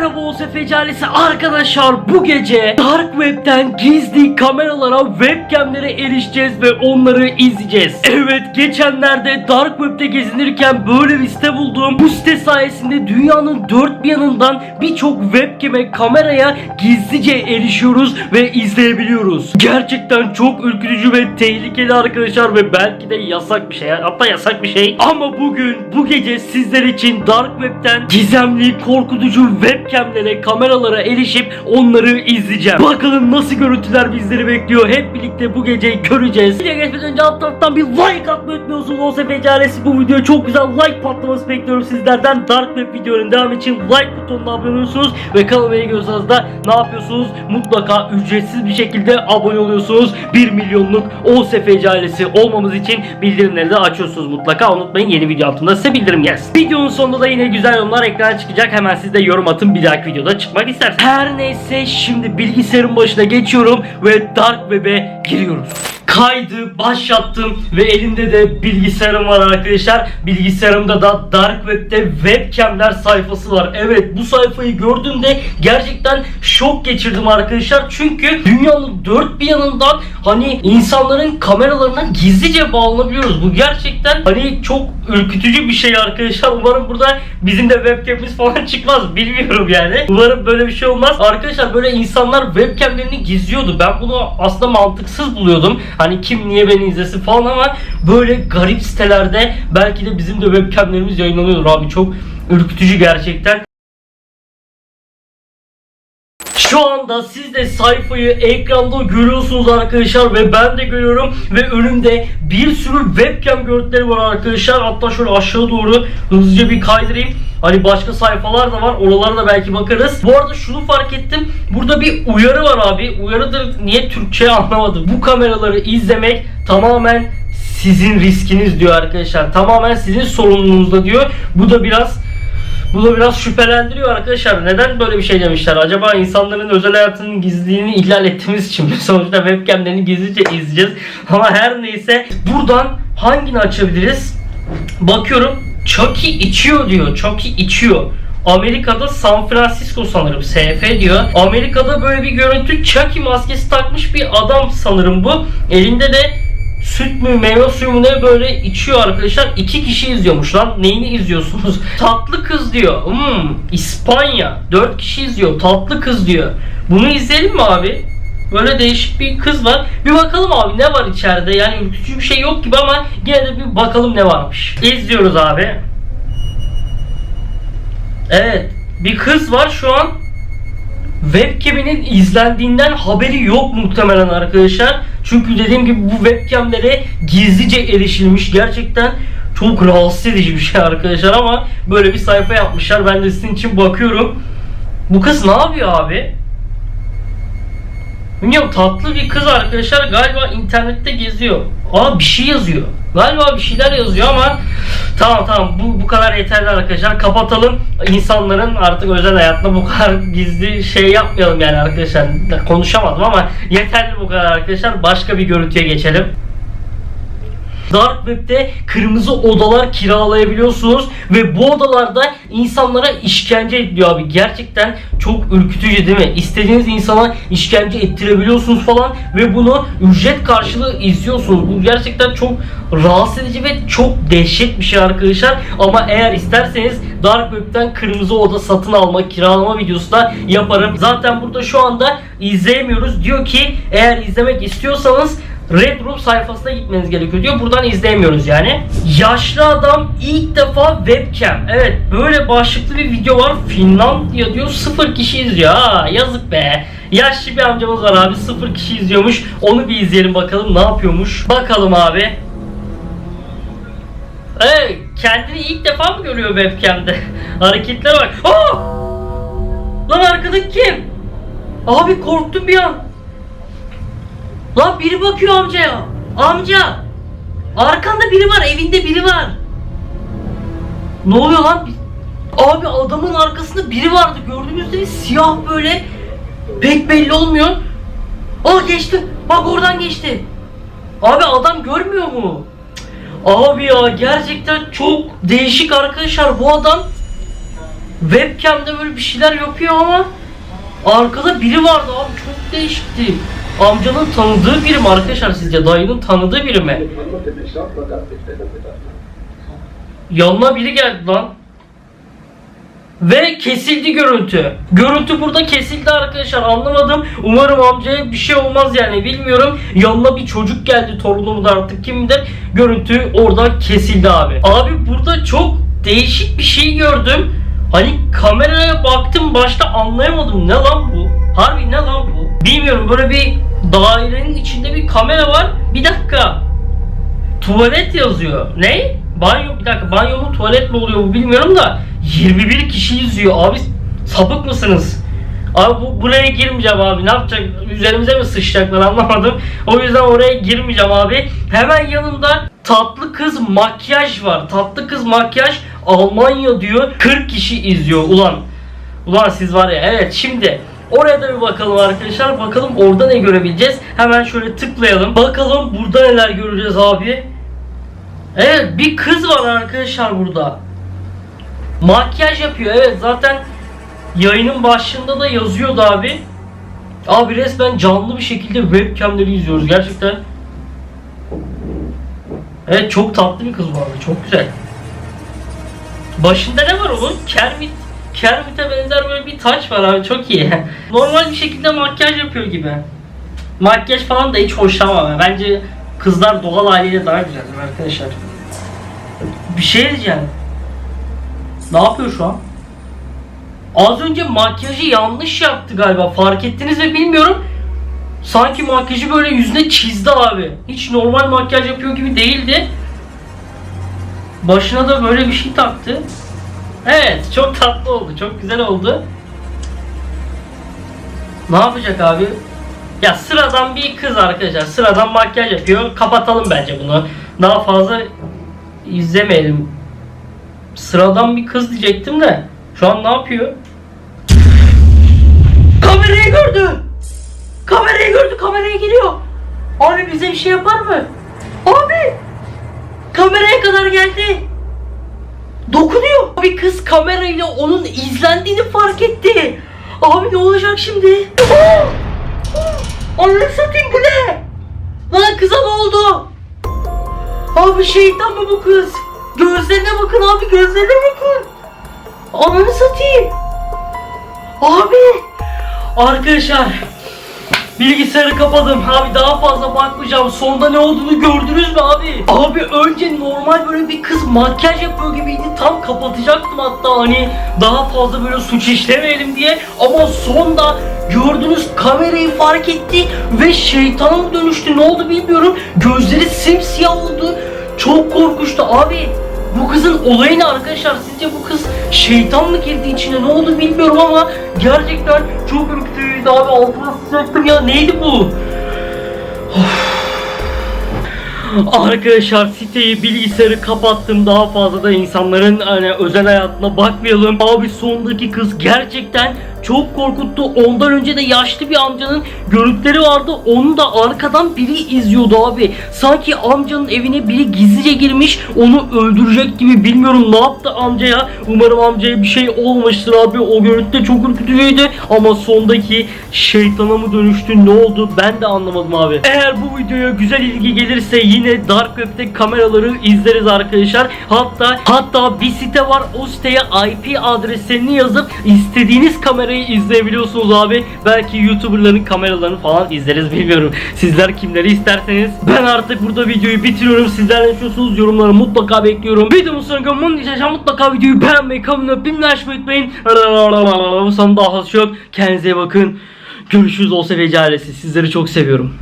Merhaba OSF Calisi arkadaşlar bu gece Dark Web'den gizli kameralara webcamlere erişeceğiz ve onları izleyeceğiz. Evet geçenlerde Dark Web'de gezinirken böyle bir site buldum. Bu site sayesinde dünyanın dört bir yanından birçok webcam'e kameraya gizlice erişiyoruz ve izleyebiliyoruz. Gerçekten çok ürkütücü ve tehlikeli arkadaşlar ve belki de yasak bir şey. Hatta yasak bir şey. Ama bugün bu gece sizler için Dark Web'den gizemli, korkutucu webcamlere, kameralara erişip onları izleyeceğim. Bakalım nasıl görüntüler bizleri bekliyor. Hep birlikte bu gece göreceğiz. Videoya geçmeden önce alt taraftan bir like atmayı unutmuyorsunuz. OSF Calesi bu video çok güzel like patlaması bekliyorum sizlerden. Dark Web videoların devamı için like butonuna abone oluyorsunuz ve kanalıma ilgili olursanız da ne yapıyorsunuz? Mutlaka ücretsiz bir şekilde abone oluyorsunuz. 1 milyonluk OSF ailesi olmamız için bildirimleri de açıyorsunuz mutlaka. Unutmayın yeni video altında size bildirim gelsin. Videonun sonunda da yine güzel yorumlar ekrana çıkacak. Hemen siz de yorum atın bir dahaki videoda çıkmak isterseniz. Her neyse şimdi bilgisayarın başına geçiyorum ve Dark Web'e giriyoruz kaydı başlattım ve elimde de bilgisayarım var arkadaşlar. Bilgisayarımda da Dark Web'de webcamler sayfası var. Evet bu sayfayı gördüğümde gerçekten şok geçirdim arkadaşlar. Çünkü dünyanın dört bir yanından hani insanların kameralarına gizlice bağlanabiliyoruz. Bu gerçekten hani çok ürkütücü bir şey arkadaşlar. Umarım burada bizim de webcamimiz falan çıkmaz. Bilmiyorum yani. Umarım böyle bir şey olmaz. Arkadaşlar böyle insanlar webcamlerini gizliyordu. Ben bunu aslında mantıksız buluyordum. Hani kim niye beni izlesin falan ama böyle garip sitelerde belki de bizim de webcamlerimiz yayınlanıyordur abi. Çok ürkütücü gerçekten. Şu anda siz de sayfayı ekranda görüyorsunuz arkadaşlar ve ben de görüyorum ve önümde bir sürü webcam görüntüleri var arkadaşlar. Hatta şöyle aşağı doğru hızlıca bir kaydırayım. Hani başka sayfalar da var. Oralara da belki bakarız. Bu arada şunu fark ettim. Burada bir uyarı var abi. Uyarıdır niye Türkçe anlamadım. Bu kameraları izlemek tamamen sizin riskiniz diyor arkadaşlar. Tamamen sizin sorumluluğunuzda diyor. Bu da biraz bu da biraz şüphelendiriyor arkadaşlar. Neden böyle bir şey demişler? Acaba insanların özel hayatının gizliliğini ihlal ettiğimiz için mi? Sonuçta webcamlerini gizlice izleyeceğiz. Ama her neyse buradan hangini açabiliriz? Bakıyorum Chucky içiyor diyor. Chucky içiyor. Amerika'da San Francisco sanırım SF diyor. Amerika'da böyle bir görüntü Chucky maskesi takmış bir adam sanırım bu. Elinde de süt mü meyve suyu mu ne böyle içiyor arkadaşlar. İki kişi izliyormuş lan. Neyini izliyorsunuz? Tatlı kız diyor. Hmm, İspanya. Dört kişi izliyor. Tatlı kız diyor. Bunu izleyelim mi abi? Böyle değişik bir kız var. Bir bakalım abi ne var içeride. Yani ürkütücü bir şey yok gibi ama yine de bir bakalım ne varmış. İzliyoruz abi. Evet. Bir kız var şu an webcam'inin izlendiğinden haberi yok muhtemelen arkadaşlar. Çünkü dediğim gibi bu webcamlere gizlice erişilmiş. Gerçekten çok rahatsız edici bir şey arkadaşlar ama böyle bir sayfa yapmışlar. Ben de sizin için bakıyorum. Bu kız ne yapıyor abi? Bilmiyorum tatlı bir kız arkadaşlar galiba internette geziyor. Aa bir şey yazıyor. Galiba bir şeyler yazıyor ama tamam tamam bu bu kadar yeterli arkadaşlar. Kapatalım. İnsanların artık özel hayatında bu kadar gizli şey yapmayalım yani arkadaşlar. Konuşamadım ama yeterli bu kadar arkadaşlar. Başka bir görüntüye geçelim. Dark Web'de kırmızı odalar kiralayabiliyorsunuz ve bu odalarda insanlara işkence ediliyor abi. Gerçekten çok ürkütücü değil mi? İstediğiniz insana işkence ettirebiliyorsunuz falan ve bunu ücret karşılığı izliyorsunuz. Bu gerçekten çok rahatsız edici ve çok dehşet bir şey arkadaşlar. Ama eğer isterseniz Dark Web'den kırmızı oda satın alma, kiralama videosu da yaparım. Zaten burada şu anda izleyemiyoruz. Diyor ki eğer izlemek istiyorsanız Red Room sayfasına gitmeniz gerekiyor diyor. Buradan izleyemiyoruz yani. Yaşlı adam ilk defa webcam. Evet böyle başlıklı bir video var. Finlandiya diyor sıfır kişi izliyor. Ha yazık be. Yaşlı bir amcamız var abi sıfır kişi izliyormuş. Onu bir izleyelim bakalım ne yapıyormuş. Bakalım abi. Evet kendini ilk defa mı görüyor webcam'de? Hareketlere bak. Aa! Lan arkadaki kim? Abi korktum bir an. Lan biri bakıyor amcaya. Amca. Arkanda biri var. Evinde biri var. Ne oluyor lan? Abi adamın arkasında biri vardı. Gördüğünüz gibi siyah böyle. Pek belli olmuyor. Aa geçti. Bak oradan geçti. Abi adam görmüyor mu? Abi ya gerçekten çok değişik arkadaşlar bu adam. webcam'de böyle bir şeyler yapıyor ama arkada biri vardı abi çok değişikti. Amcanın tanıdığı biri mi arkadaşlar sizce? Dayının tanıdığı biri mi? Yanına biri geldi lan. Ve kesildi görüntü. Görüntü burada kesildi arkadaşlar anlamadım. Umarım amcaya bir şey olmaz yani bilmiyorum. Yanına bir çocuk geldi torunumu da artık kimdir. Görüntü orada kesildi abi. Abi burada çok değişik bir şey gördüm. Hani kameraya baktım başta anlayamadım ne lan bu? Harbi ne lan bu? Bilmiyorum böyle bir dairenin içinde bir kamera var. Bir dakika. Tuvalet yazıyor. Ne? Banyo bir dakika. Banyo mu tuvalet mi oluyor bu bilmiyorum da. 21 kişi izliyor abi sapık mısınız? Abi bu, buraya girmeyeceğim abi. Ne yapacak? Üzerimize mi sıçacaklar? Anlamadım. O yüzden oraya girmeyeceğim abi. Hemen yanımda tatlı kız makyaj var. Tatlı kız makyaj Almanya diyor. 40 kişi izliyor. Ulan. Ulan siz var ya. Evet şimdi Oraya da bir bakalım arkadaşlar. Bakalım orada ne görebileceğiz. Hemen şöyle tıklayalım. Bakalım burada neler göreceğiz abi. Evet bir kız var arkadaşlar burada. Makyaj yapıyor. Evet zaten yayının başında da yazıyordu abi. Abi resmen canlı bir şekilde webcamleri izliyoruz gerçekten. Evet çok tatlı bir kız bu arada. Çok güzel. Başında ne var onun? Kermit. Kermit'e benzer böyle bir taç var abi. Çok iyi. Normal bir şekilde makyaj yapıyor gibi. Makyaj falan da hiç hoşlanmam. ben. Bence kızlar doğal haliyle daha güzeldir arkadaşlar. Bir şey diyeceğim. Ne yapıyor şu an? Az önce makyajı yanlış yaptı galiba. Fark ettiniz mi bilmiyorum. Sanki makyajı böyle yüzüne çizdi abi. Hiç normal makyaj yapıyor gibi değildi. Başına da böyle bir şey taktı. Evet, çok tatlı oldu. Çok güzel oldu. Ne yapacak abi? Ya sıradan bir kız arkadaşlar. Sıradan makyaj yapıyor. Kapatalım bence bunu. Daha fazla izlemeyelim. Sıradan bir kız diyecektim de. Şu an ne yapıyor? Kamerayı gördü. Kamerayı gördü. Kameraya geliyor. Abi bize bir şey yapar mı? Abi. Kameraya kadar geldi. Dokunuyor. Bir kız kamerayla onun izlendiğini fark etti. Abi ne olacak şimdi? Ananı satayım bu ne? Lan kıza ne oldu? Abi şeytan mı bu kız? Gözlerine bakın abi gözlerine bakın. Ananı satayım. Abi. Arkadaşlar. Bilgisayarı kapadım. Abi daha fazla bakmayacağım. Sonda ne olduğunu gördünüz mü abi? Abi önce normal böyle bir kız makyaj yapıyor gibiydi. Tam kapatacaktım hatta hani daha fazla böyle suç işlemeyelim diye. Ama sonda gördünüz kamerayı fark etti ve şeytana mı dönüştü ne oldu bilmiyorum. Gözleri simsiyah oldu. Çok korkuştu abi. Bu kızın olayı ne arkadaşlar? Sizce bu kız şeytan mı girdi içine? Ne oldu bilmiyorum ama gerçekten çok ürkütücüydü abi. Altına sıçrattım ya. Neydi bu? Arkadaşlar siteyi bilgisayarı kapattım daha fazla da insanların hani özel hayatına bakmayalım. Abi sondaki kız gerçekten çok korkuttu. Ondan önce de yaşlı bir amcanın görüntüleri vardı. Onu da arkadan biri izliyordu abi. Sanki amcanın evine biri gizlice girmiş. Onu öldürecek gibi bilmiyorum ne yaptı amcaya. Umarım amcaya bir şey olmamıştır abi. O görüntü de çok ürkütücüydü. Ama sondaki şeytana mı dönüştü ne oldu ben de anlamadım abi. Eğer bu videoya güzel ilgi gelirse yine Dark Web'de kameraları izleriz arkadaşlar. Hatta hatta bir site var. O siteye IP adreslerini yazıp istediğiniz kamerayı izleyebiliyorsunuz abi. Belki YouTuber'ların kameralarını falan izleriz bilmiyorum. Sizler kimleri isterseniz. Ben artık burada videoyu bitiriyorum. Sizler ne düşünüyorsunuz? Yorumları mutlaka bekliyorum. Videomun sonuna bunun için mutlaka videoyu beğenmeyi, kanalıma bilmeyi açmayı unutmayın. Bu son daha az yok. Kendinize bakın. Görüşürüz olsa ve Sizleri çok seviyorum.